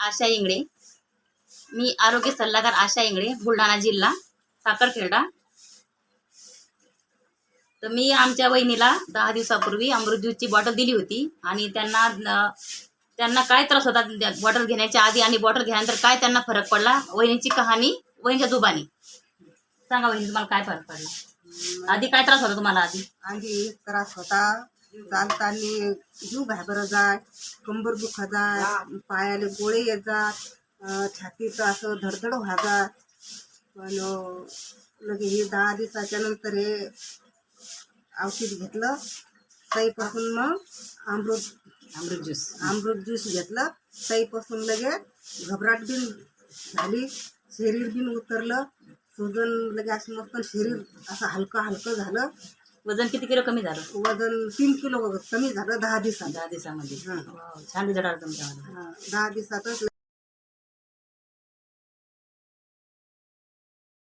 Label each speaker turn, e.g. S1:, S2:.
S1: आशा इंगळे. मी आरोग्य सल्लागार आशा इंगळे बुलढाणा जिल्हा साखरखेडा. तर मी आमच्या वहिनीला दहा दिवसापूर्वी अमृत ज्यूसची बॉटल दिली होती आणि त्यांना त्यांना काय त्रास होता बॉटल घेण्याच्या आधी आणि बॉटल घेण्यानंतर काय त्यांना फरक पडला वहिनीची कहाणी वहिनीच्या दुबानी सांगा वहिनी तुम्हाला काय फरक पडला? आधी काय त्रास होता तुम्हाला आधी?
S2: आधी त्रास होता चालताना जीव घाबर जाय कंबर दुखा जाय पायाला गोळे येत जात छातीचं असं धडधड व्हा जात पण लगे हे दहा दिवसाच्या नंतर हे औषध घेतलं. ताईपासून मग अमृत
S1: अमृत ज्यूस.
S2: अमृत ज्यूस घेतलं. ताईपासून लगे घबराट बिन झाली. शरीर बिन उतरलं. सुजन लगे असं मस्त शरीर असं हलकं हलकं झालं.
S1: वजन किती किलो कमी झालं?
S2: वजन तीन किलो कमी झालं दहा दिवसात.
S1: दहा दिवसामध्ये.
S2: हां.
S1: वाव, छान रिझल्ट आला तुमच्यामध्ये.
S2: हा, दहा दिवसातच